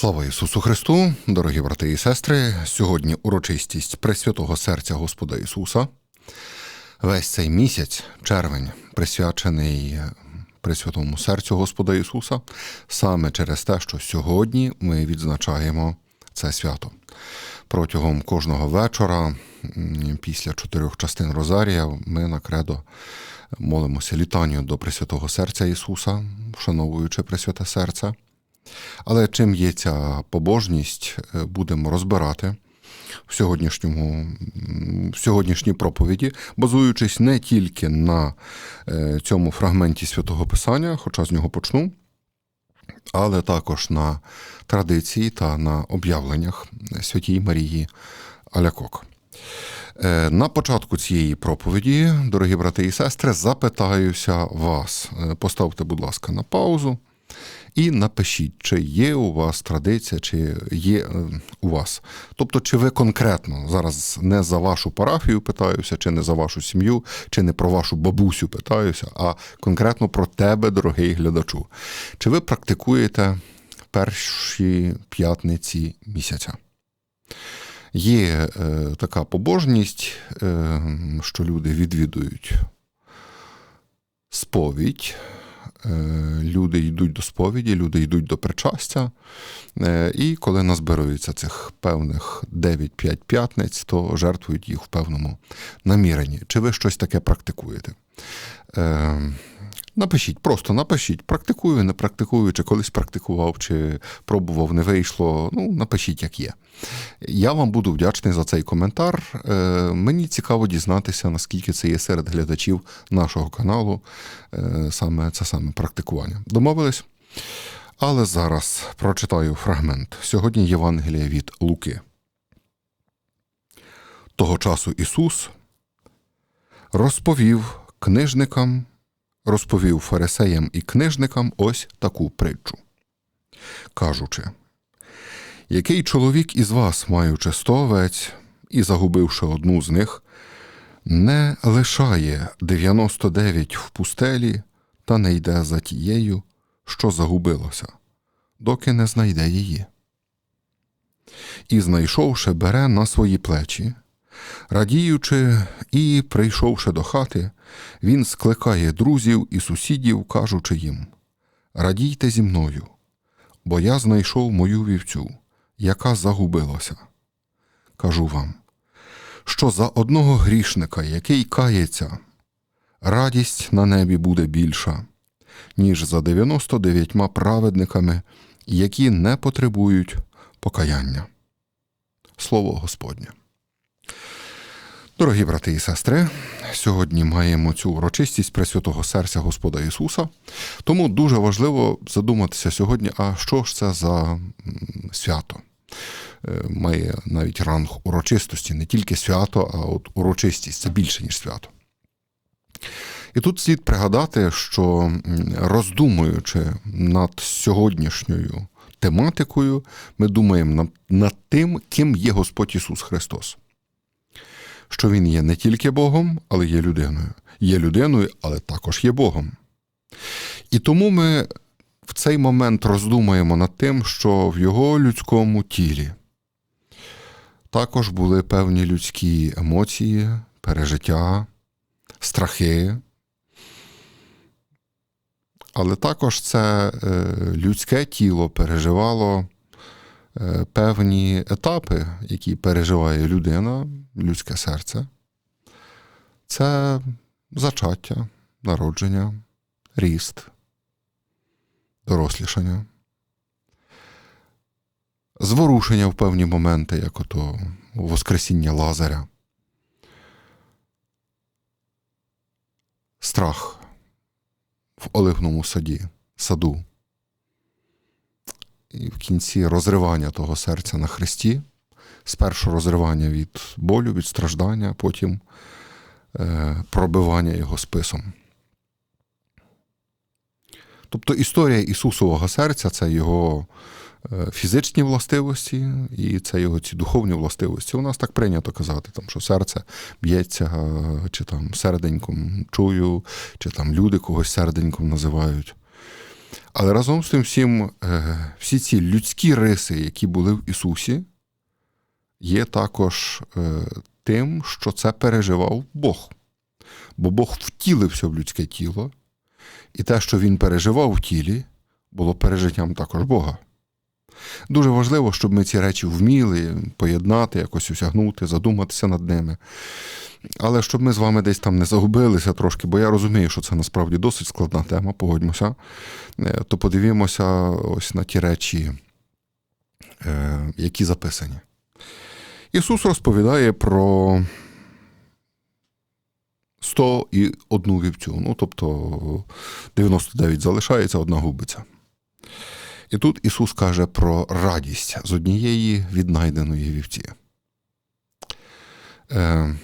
Слава Ісусу Христу, дорогі брати і сестри. Сьогодні урочистість Пресвятого серця Господа Ісуса. Весь цей місяць, червень, присвячений Пресвятому серцю Господа Ісуса, саме через те, що сьогодні ми відзначаємо це свято. Протягом кожного вечора, після чотирьох частин Розарія, ми на кредо молимося літанню до Пресвятого серця Ісуса, вшановуючи Пресвяте серце. Але чим є ця побожність, е, будемо розбирати в сьогоднішньому, в сьогоднішній проповіді, базуючись не тільки на е, цьому фрагменті святого Писання, хоча з нього почну, але також на традиції та на об'явленнях Святій Марії Алякок. Е, на початку цієї проповіді, дорогі брати і сестри, запитаюся вас. Поставте, будь ласка, на паузу. І напишіть, чи є у вас традиція, чи є е, у вас. Тобто, чи ви конкретно зараз не за вашу парафію питаюся, чи не за вашу сім'ю, чи не про вашу бабусю питаюся, а конкретно про тебе, дорогий глядачу. Чи ви практикуєте перші п'ятниці місяця? Є е, така побожність, е, що люди відвідують сповідь. Е, люди йдуть до сповіді, люди йдуть до причастя. Е, і коли назбирується цих певних 9-5 п'ятниць, то жертвують їх в певному наміренні. Чи ви щось таке практикуєте? Напишіть, просто напишіть, практикую, не практикую, чи колись практикував, чи пробував, не вийшло. Ну, напишіть, як є. Я вам буду вдячний за цей коментар. Е, мені цікаво дізнатися, наскільки це є серед глядачів нашого каналу, е, саме це саме практикування. Домовились? Але зараз прочитаю фрагмент. Сьогодні Євангелія від Луки. Того часу Ісус розповів книжникам розповів фарисеям і книжникам ось таку притчу, кажучи, який чоловік із вас, маючи сто овець і загубивши одну з них, не лишає 99 в пустелі та не йде за тією, що загубилося, доки не знайде її. І, знайшовши, бере на свої плечі Радіючи і прийшовши до хати, він скликає друзів і сусідів, кажучи їм Радійте зі мною, бо я знайшов мою вівцю, яка загубилася. Кажу вам, що за одного грішника, який кається, радість на небі буде більша, ніж за 99 праведниками, які не потребують покаяння. Слово Господнє. Дорогі брати і сестри, сьогодні маємо цю урочистість Пресвятого серця Господа Ісуса, тому дуже важливо задуматися сьогодні, а що ж це за свято? Е, має навіть ранг урочистості, не тільки свято, а от урочистість це більше, ніж свято. І тут слід пригадати, що роздумуючи над сьогоднішньою тематикою, ми думаємо над тим, ким є Господь Ісус Христос що він є не тільки Богом, але є людиною. Є людиною, але також є Богом. І тому ми в цей момент роздумаємо над тим, що в його людському тілі також були певні людські емоції, пережиття, страхи. Але також це е, людське тіло переживало певні етапи, які переживає людина, людське серце. Це зачаття, народження, ріст, дорослішання, зворушення в певні моменти, як ото Воскресіння Лазаря, страх в оливному саді, саду і в кінці розривання того серця на хресті, спершу розривання від болю, від страждання, потім е, пробивання його списом. Тобто історія Ісусового серця це його е, фізичні властивості і це його ці духовні властивості. У нас так прийнято казати, там, що серце б'ється, чи там серденьком чую, чи там люди когось серденьком називають. Але разом з тим всім, е, всі ці людські риси, які були в Ісусі, є також е, тим, що це переживав Бог. Бо Бог втілився в людське тіло, і те, що він переживав в тілі, було пережиттям також Бога. Дуже важливо, щоб ми ці речі вміли поєднати, якось осягнути, задуматися над ними. Але щоб ми з вами десь там не загубилися трошки, бо я розумію, що це насправді досить складна тема, погодьмося, е, то подивімося ось на ті речі, е, які записані. Ісус розповідає про 100 і одну вівцю. Ну, тобто 99 залишається, одна губиться. І тут Ісус каже про радість з однієї віднайденої вівці. Е,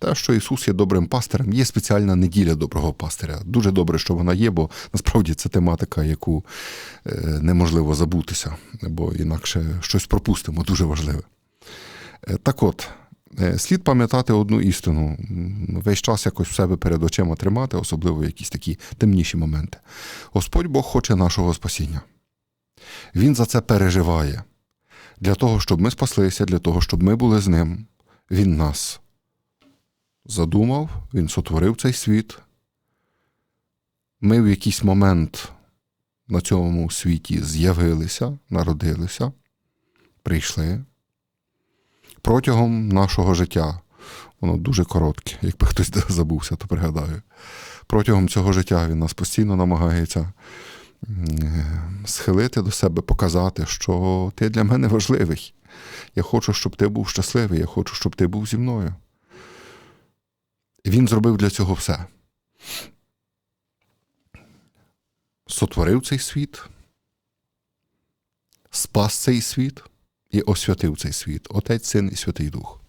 те, що Ісус є добрим пастирем, є спеціальна неділя доброго пастиря. Дуже добре, що вона є, бо насправді це тематика, яку е, неможливо забутися, бо інакше щось пропустимо, дуже важливе. Е, так от, е, слід пам'ятати одну істину, весь час якось в себе перед очима тримати, особливо якісь такі темніші моменти. Господь Бог хоче нашого спасіння. Він за це переживає. Для того, щоб ми спаслися, для того, щоб ми були з ним, Він нас задумав, Він сотворив цей світ. Ми в якийсь момент на цьому світі з'явилися, народилися, прийшли. Протягом нашого життя, воно дуже коротке, якби хтось забувся, то пригадаю. Протягом цього життя він нас постійно намагається схилити до себе, показати, що ти для мене важливий. Я хочу, щоб ти був щасливий, я хочу, щоб ти був зі мною. Він зробив для цього все. Сотворив цей світ, спас цей світ і освятив цей світ, Отець, Син і Святий Дух.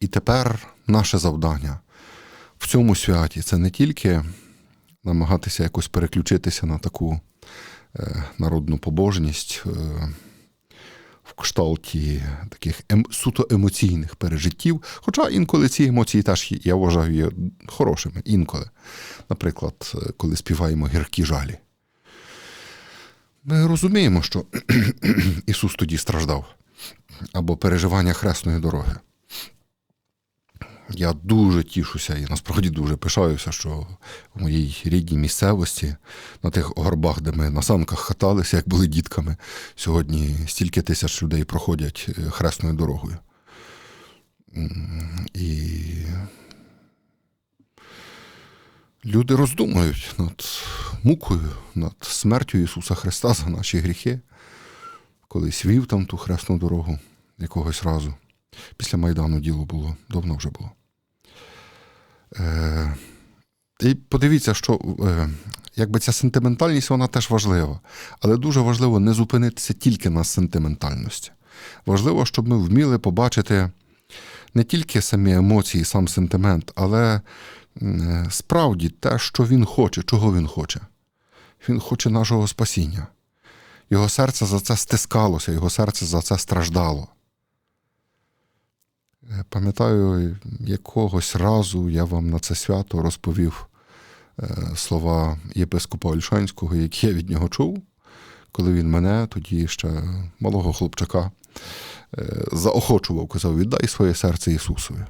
І тепер наше завдання в цьому святі це не тільки намагатися якось переключитися на таку е, народну побожність е, в кшталті таких ем, суто емоційних пережиттів. Хоча інколи ці емоції теж я вважаю є хорошими. Інколи. Наприклад, е, коли співаємо гіркі жалі. Ми розуміємо, що Ісус тоді страждав або переживання хресної дороги. Я дуже тішуся і насправді дуже пишаюся, що в моїй рідній місцевості, на тих горбах, де ми на санках каталися, як були дітками, сьогодні стільки тисяч людей проходять е, хресною дорогою. І люди роздумують над мукою, над смертю Ісуса Христа за наші гріхи. Колись вів там ту хресну дорогу якогось разу. Після Майдану діло було, давно вже було. Е, І подивіться, що е, якби ця сентиментальність вона теж важлива. Але дуже важливо не зупинитися тільки на сентиментальності. Важливо, щоб ми вміли побачити не тільки самі емоції, сам сентимент, але е, справді те, що він хоче, чого він хоче. Він хоче нашого спасіння. Його серце за це стискалося, його серце за це страждало. Е, пам'ятаю, якогось разу я вам на це свято розповів е, слова єпископа Ольшанського, які я від нього чув, коли він мене, тоді ще малого хлопчака, е, заохочував, казав: віддай своє серце Ісусові.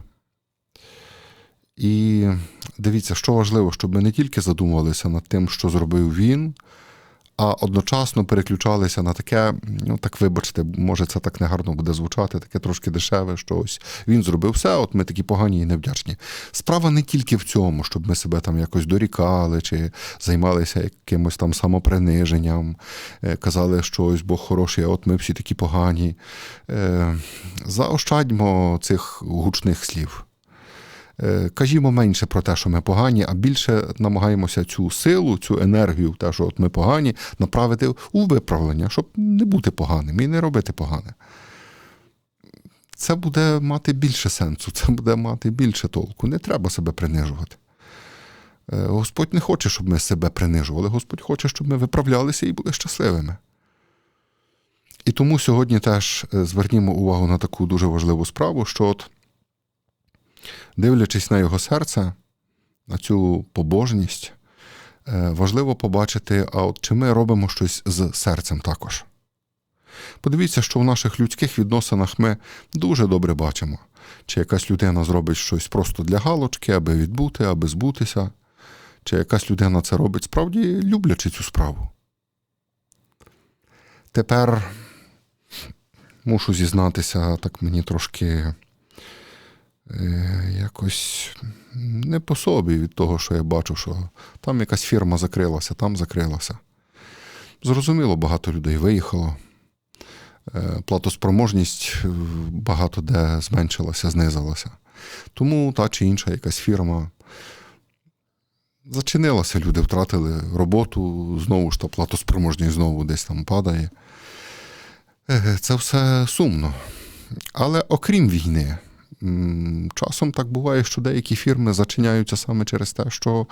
І дивіться, що важливо, щоб ми не тільки задумувалися над тим, що зробив він, а одночасно переключалися на таке, ну так вибачте, може це так негарно буде звучати, таке трошки дешеве, що ось він зробив все, от ми такі погані і невдячні. Справа не тільки в цьому, щоб ми себе там якось дорікали чи займалися якимось там самоприниженням, е, казали, що ось Бог хороший, а от ми всі такі погані. Е, заощадьмо цих гучних слів. Е, кажімо менше про те, що ми погані, а більше намагаємося цю силу, цю енергію, те, що от ми погані, направити у виправлення, щоб не бути поганим і не робити погане. Це буде мати більше сенсу, це буде мати більше толку. Не треба себе принижувати. Е, Господь не хоче, щоб ми себе принижували. Господь хоче, щоб ми виправлялися і були щасливими. І тому сьогодні теж е, звернімо увагу на таку дуже важливу справу, що от дивлячись на його серце, на цю побожність, е, важливо побачити, а от чи ми робимо щось з серцем також. Подивіться, що в наших людських відносинах ми дуже добре бачимо, чи якась людина зробить щось просто для галочки, аби відбути, аби збутися, чи якась людина це робить справді люблячи цю справу. Тепер мушу зізнатися, так мені трошки якось не по собі від того, що я бачу, що там якась фірма закрилася, там закрилася. Зрозуміло, багато людей виїхало. Е, Платоспроможність е, багато де зменшилася, знизилася. Тому та чи інша якась фірма зачинилася, люди втратили роботу, знову ж та платоспроможність знову десь там падає. Е, Це все сумно. Але окрім війни, часом так буває, що деякі фірми зачиняються саме через те, що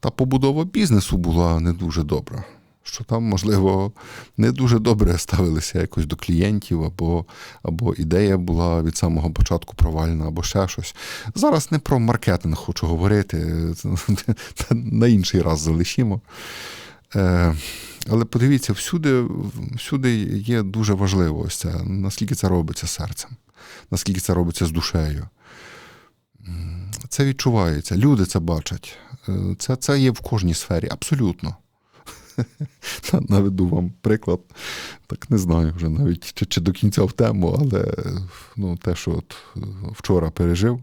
та побудова бізнесу була не дуже добра. Що там, можливо, не дуже добре ставилися якось до клієнтів, або, або ідея була від самого початку провальна, або ще щось. Зараз не про маркетинг хочу говорити, на інший раз залишимо. Е, але подивіться, всюди, всюди є дуже важливо ось це, наскільки це робиться серцем, наскільки це робиться з душею. Це відчувається, люди це бачать. Е, Це, це є в кожній сфері, абсолютно. Наведу вам приклад. Так не знаю вже навіть чи, чи до кінця в тему, але ну, те, що от е, вчора пережив,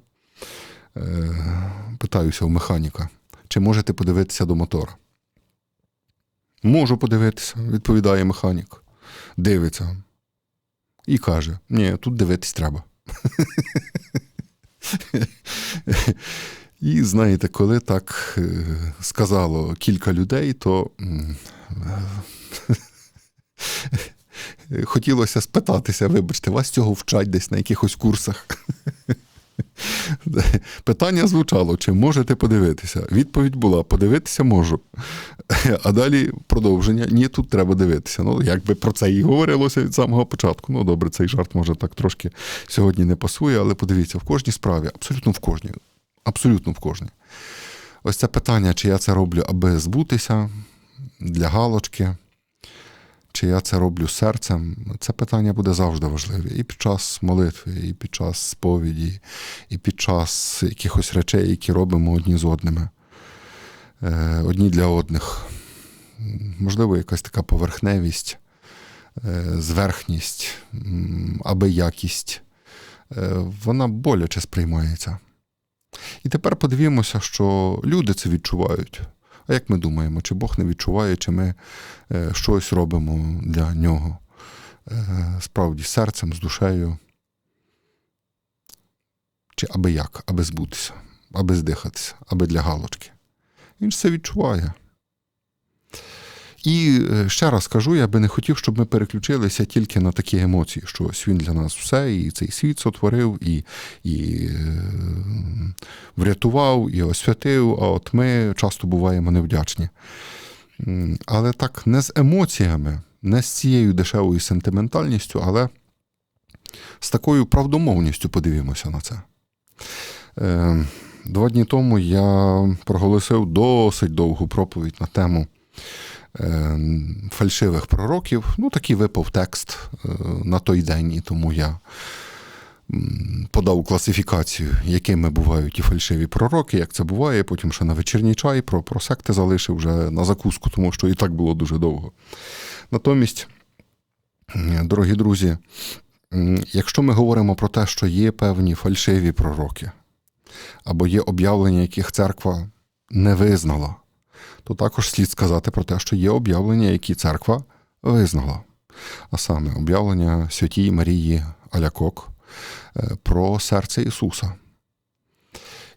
е, питаюся у механіка, чи можете подивитися до мотора? Можу подивитися, відповідає механік. Дивиться. І каже: ні, тут дивитись треба. І знаєте, коли так е, сказало кілька людей, то е, хотілося спитатися, вибачте, вас цього вчать десь на якихось курсах. Питання звучало: чи можете подивитися? Відповідь була: подивитися можу. А далі продовження. Ні, тут треба дивитися. Ну, якби про це і говорилося від самого початку. Ну, добре, цей жарт може так трошки сьогодні не пасує, але подивіться, в кожній справі, абсолютно в кожній. Абсолютно в кожній. Ось це питання, чи я це роблю, аби збутися для галочки, чи я це роблю серцем, це питання буде завжди важливе. І під час молитви, і під час сповіді, і під час якихось речей, які робимо одні з одними, е, одні для одних. Можливо, якась така поверхневість, е, зверхність, аби якість, е, вона боляче сприймається. І тепер подивімося, що люди це відчувають. А як ми думаємо, чи Бог не відчуває, чи ми е, щось робимо для нього е, справді серцем, з душею? Чи аби як, аби збутися, аби здихатися, аби для галочки. Він ж це відчуває. І е, ще раз кажу, я би не хотів, щоб ми переключилися тільки на такі емоції, що ось він для нас все, і цей світ сотворив, і, і е, врятував, і освятив, а от ми часто буваємо невдячні. Але так, не з емоціями, не з цією дешевою сентиментальністю, але з такою правдомовністю подивимося на це. Е, Два дні тому я проголосив досить довгу проповідь на тему фальшивих пророків. Ну, такий випав текст е, на той день, і тому я подав класифікацію, якими бувають ті фальшиві пророки, як це буває. Потім ще на вечірній чай про, про секти залишив вже на закуску, тому що і так було дуже довго. Натомість, дорогі друзі, якщо ми говоримо про те, що є певні фальшиві пророки, або є об'явлення, яких церква не визнала, то також слід сказати про те, що є об'явлення, які церква визнала. А саме об'явлення Святій Марії Алякок е, про серце Ісуса.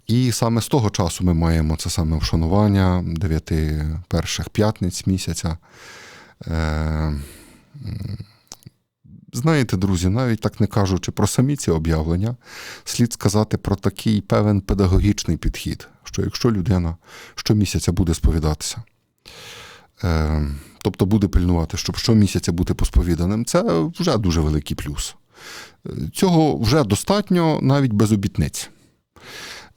І саме з того часу ми маємо це саме вшанування дев'яти перших п'ятниць місяця. Е, Знаєте, друзі, навіть так не кажучи про самі ці об'явлення, слід сказати про такий певен педагогічний підхід, що якщо людина щомісяця буде сповідатися, е, тобто буде пильнувати, щоб щомісяця бути посповіданим, це вже дуже великий плюс. Цього вже достатньо навіть без обітниць.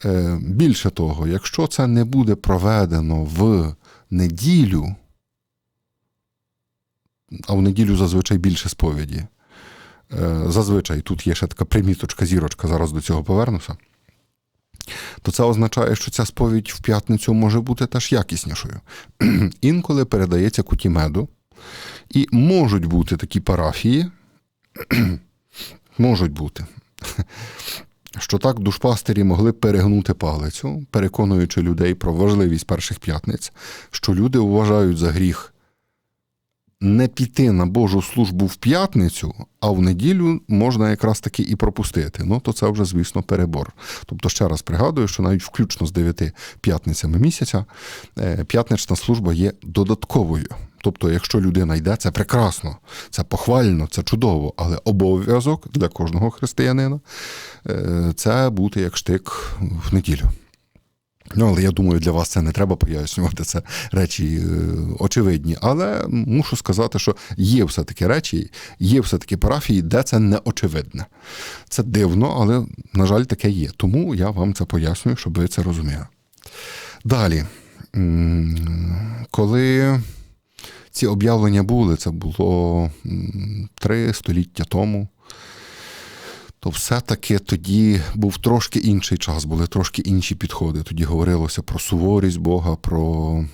Е, Більше того, якщо це не буде проведено в неділю, а в неділю зазвичай більше сповіді. Е, Зазвичай тут є ще така приміточка, зірочка, зараз до цього повернуся. То це означає, що ця сповідь в п'ятницю може бути теж якіснішою. Інколи передається куті меду, і можуть бути такі парафії, можуть бути, що так душпастері могли перегнути палицю, переконуючи людей про важливість перших п'ятниць, що люди вважають за гріх не піти на Божу службу в п'ятницю, а в неділю можна якраз таки і пропустити. Ну, то це вже, звісно, перебор. Тобто, ще раз пригадую, що навіть включно з дев'яти п'ятницями місяця е, п'ятнична служба є додатковою. Тобто, якщо людина йде, це прекрасно, це похвально, це чудово, але обов'язок для кожного християнина е, це бути як штик в неділю. Ну, але я думаю, для вас це не треба пояснювати. Це речі е, очевидні. Але мушу сказати, що є все-таки речі, є все-таки парафії, де це не очевидне. Це дивно, але, на жаль, таке є. Тому я вам це пояснюю, щоб ви це розуміли. Далі, коли ці об'явлення були, це було три століття тому то все-таки тоді був трошки інший час, були трошки інші підходи. Тоді говорилося про суворість Бога, про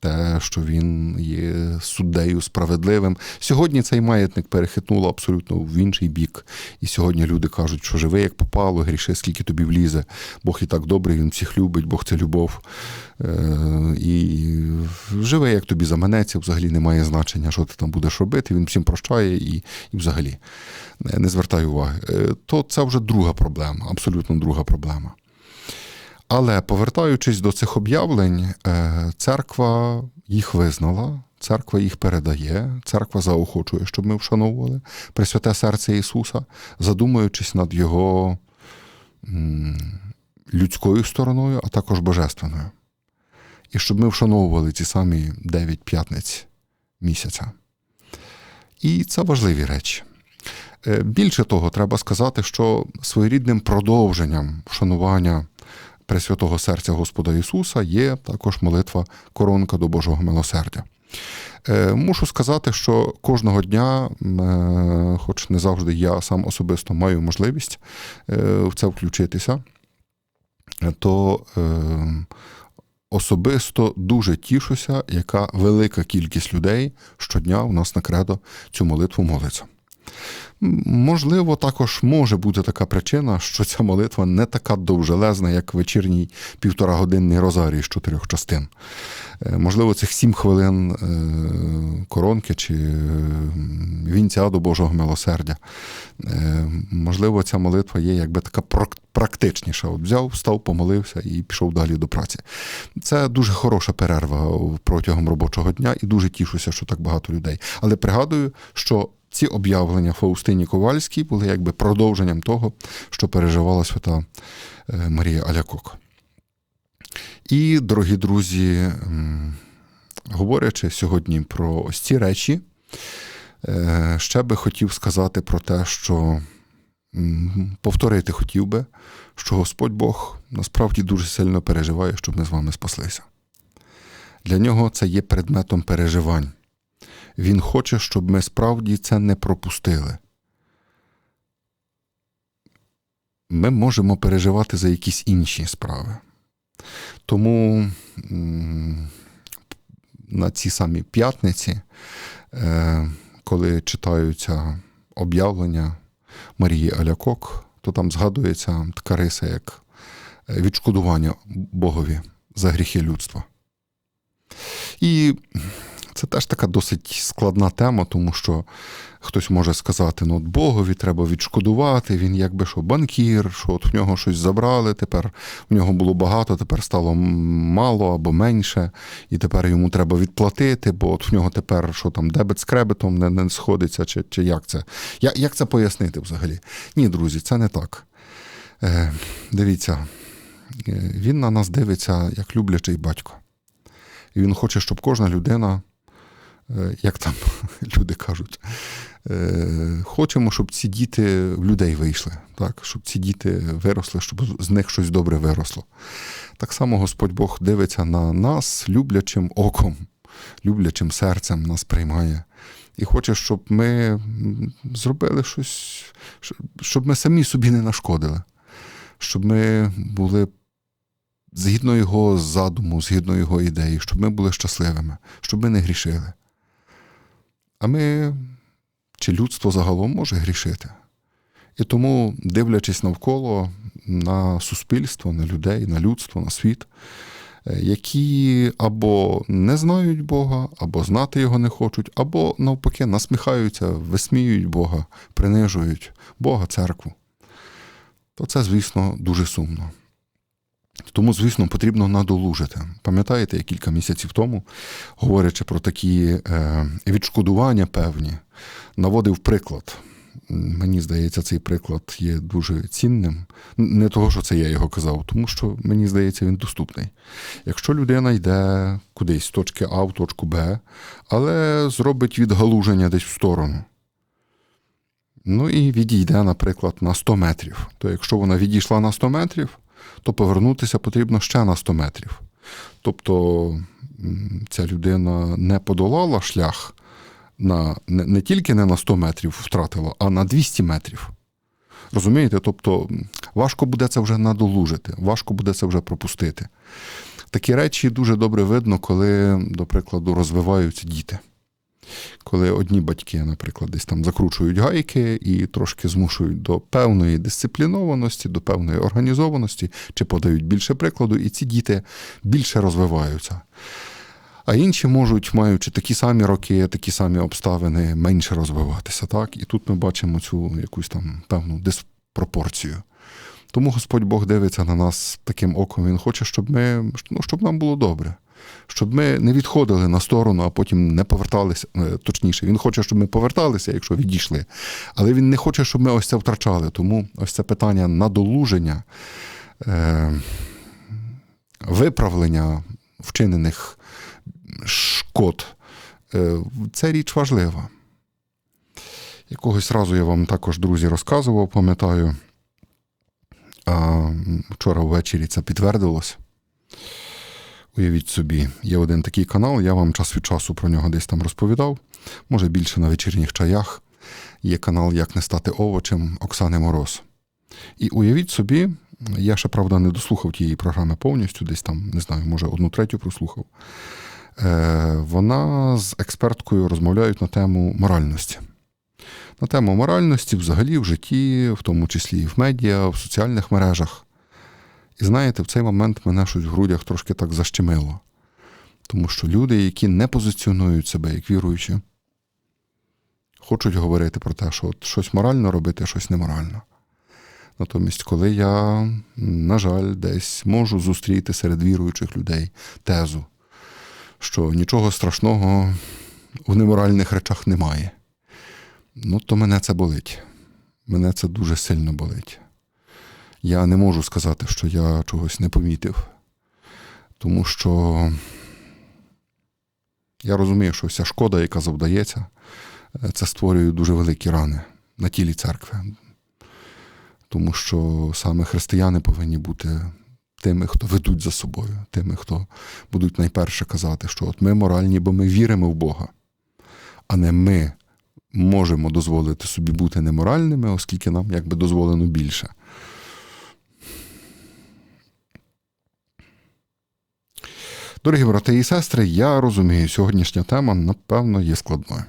те, що він є суддею справедливим. Сьогодні цей маятник перехитнуло абсолютно в інший бік. І сьогодні люди кажуть, що живи як попало, гріши, скільки тобі влізе. Бог і так добрий, він всіх любить, Бог це любов. Е, І живи, як тобі заманеться, взагалі немає значення, що ти там будеш робити. Він всім прощає і, і взагалі не звертай уваги. Е, То це вже друга проблема, абсолютно друга проблема. Але повертаючись до цих об'явлень, е, церква їх визнала, церква їх передає, церква заохочує, щоб ми вшановували Пресвяте серце Ісуса, задумуючись над Його людською стороною, а також божественною. І щоб ми вшановували ці самі дев'ять п'ятниць місяця. І це важливі речі. Е, Більше того, треба сказати, що своєрідним продовженням вшанування Пресвятого серця Господа Ісуса є також молитва коронка до Божого милосердя. Е, Мушу сказати, що кожного дня, е, хоч не завжди я сам особисто маю можливість в це включитися, то особисто дуже тішуся, яка велика кількість людей щодня у нас на кредо цю молитву молиться. Можливо, також може бути така причина, що ця молитва не така довжелезна, як вечірній півторагодинний розарій з чотирьох частин. Е, Можливо, цих сім хвилин е, коронки чи е, вінця до Божого милосердя. Можливо, ця молитва є якби така практичніша. От взяв, встав, помолився і пішов далі до праці. Це дуже хороша перерва протягом робочого дня, і дуже тішуся, що так багато людей. Але пригадую, що ці об'явлення Фаустині Ковальській були якби продовженням того, що переживала свята е, Марія Алякок. І, дорогі друзі, говорячи сьогодні про ось ці речі, е, ще би хотів сказати про те, що повторити хотів би, що Господь Бог насправді дуже сильно переживає, щоб ми з вами спаслися. Для нього це є предметом переживань. Він хоче, щоб ми справді це не пропустили. Ми можемо переживати за якісь інші справи. Тому на цій самій п'ятниці, е, коли читаються об'явлення Марії Алякок, то там згадується така риса, як е, відшкодування Богові за гріхи людства. І це теж така досить складна тема, тому що хтось може сказати: ну, от Богові треба відшкодувати, він якби що банкір, що от в нього щось забрали, тепер в нього було багато, тепер стало мало або менше, і тепер йому треба відплатити, бо от в нього тепер що там дебет з кребетом не, не сходиться, чи, чи як це? Як, як це пояснити взагалі? Ні, друзі, це не так. Е, дивіться, е, він на нас дивиться як люблячий батько. І він хоче, щоб кожна людина як там люди кажуть, е, хочемо, щоб ці діти в людей вийшли, так? щоб ці діти виросли, щоб з них щось добре виросло. Так само Господь Бог дивиться на нас люблячим оком, люблячим серцем нас приймає. І хоче, щоб ми зробили щось, щоб ми самі собі не нашкодили, щоб ми були згідно його задуму, згідно його ідеї, щоб ми були щасливими, щоб ми не грішили. А ми, чи людство загалом може грішити? І тому, дивлячись навколо на суспільство, на людей, на людство, на світ, е, які або не знають Бога, або знати його не хочуть, або навпаки насміхаються, висміюють Бога, принижують Бога, церкву, то це, звісно, дуже сумно. Тому, звісно, потрібно надолужити. Пам'ятаєте, я кілька місяців тому, говорячи про такі е, відшкодування певні, наводив приклад. Мені здається, цей приклад є дуже цінним. Не того, що це я його казав, тому що мені здається, він доступний. Якщо людина йде кудись з точки А в точку Б, але зробить відгалуження десь в сторону. Ну і відійде, наприклад, на 100 метрів. То якщо вона відійшла на 100 метрів, то повернутися потрібно ще на 100 метрів. Тобто ця людина не подолала шлях на, не, не тільки не на 100 метрів втратила, а на 200 метрів. Розумієте? Тобто важко буде це вже надолужити, важко буде це вже пропустити. Такі речі дуже добре видно, коли, до прикладу, розвиваються діти коли одні батьки, наприклад, десь там закручують гайки і трошки змушують до певної дисциплінованості, до певної організованості, чи подають більше прикладу, і ці діти більше розвиваються. А інші можуть, маючи такі самі роки, такі самі обставини, менше розвиватися. Так? І тут ми бачимо цю якусь там певну диспропорцію. Тому Господь Бог дивиться на нас таким оком. Він хоче, щоб ми, ну, щоб нам було добре щоб ми не відходили на сторону, а потім не поверталися. Е, точніше, він хоче, щоб ми поверталися, якщо відійшли. Але він не хоче, щоб ми ось це втрачали. Тому ось це питання надолуження, е, виправлення вчинених шкод. Е, це річ важлива. Якогось разу я вам також, друзі, розказував, пам'ятаю. А Вчора ввечері це підтвердилось. Уявіть собі, є один такий канал, я вам час від часу про нього десь там розповідав, може більше на вечірніх чаях. Є канал Як не стати овочем Оксани Мороз. І уявіть собі, я ще, правда, не дослухав тієї програми повністю, десь там, не знаю, може, одну третю прослухав. Е, Вона з експерткою розмовляють на тему моральності. На тему моральності взагалі в житті, в тому числі і в медіа, в соціальних мережах. І знаєте, в цей момент мене щось в грудях трошки так защемило. Тому що люди, які не позиціонують себе як віруючі, хочуть говорити про те, що от щось морально робити, а щось неморально. Натомість, коли я, на жаль, десь можу зустріти серед віруючих людей тезу, що нічого страшного в неморальних речах немає, ну то мене це болить. Мене це дуже сильно болить я не можу сказати, що я чогось не помітив. Тому що я розумію, що вся шкода, яка завдається, це створює дуже великі рани на тілі церкви. Тому що саме християни повинні бути тими, хто ведуть за собою, тими, хто будуть найперше казати, що от ми моральні, бо ми віримо в Бога, а не ми можемо дозволити собі бути неморальними, оскільки нам якби дозволено більше. Дорогі брати і сестри, я розумію, сьогоднішня тема, напевно, є складною.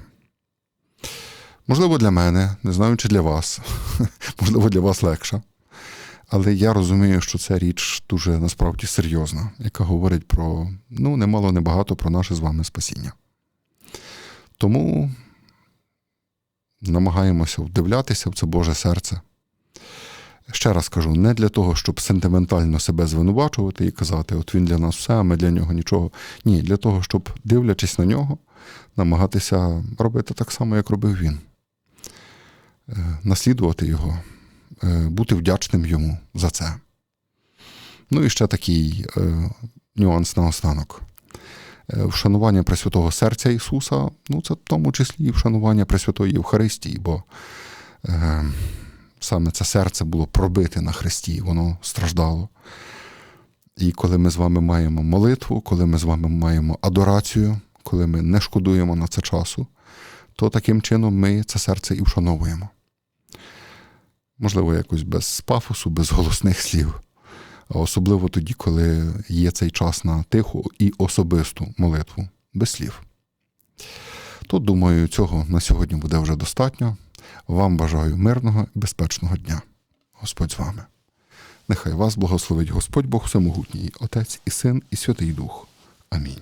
Можливо, для мене, не знаю, чи для вас, можливо, для вас легша. Але я розумію, що це річ дуже насправді серйозна, яка говорить про ну, немало небагато про наше з вами спасіння. Тому намагаємося вдивлятися в це Боже серце, Ще раз кажу, не для того, щоб сентиментально себе звинувачувати і казати, от він для нас все, а ми для нього нічого. Ні, для того, щоб, дивлячись на нього, намагатися робити так само, як робив він, е, наслідувати його, е, бути вдячним йому за це. Ну і ще такий е, нюанс наостанок. Вшанування Пресвятого Серця Ісуса, ну це в тому числі і вшанування Пресвятої Євхаристії, бо саме це серце було пробите на Христі, воно страждало. І коли ми з вами маємо молитву, коли ми з вами маємо адорацію, коли ми не шкодуємо на це часу, то таким чином ми це серце і вшановуємо. Можливо, якось без пафосу, без голосних слів. А особливо тоді, коли є цей час на тиху і особисту молитву, без слів. Тут, думаю, цього на сьогодні буде вже достатньо. Вам бажаю мирного і безпечного дня. Господь з вами. Нехай вас благословить Господь Бог Всемогутній, Отець і Син, і Святий Дух. Амінь.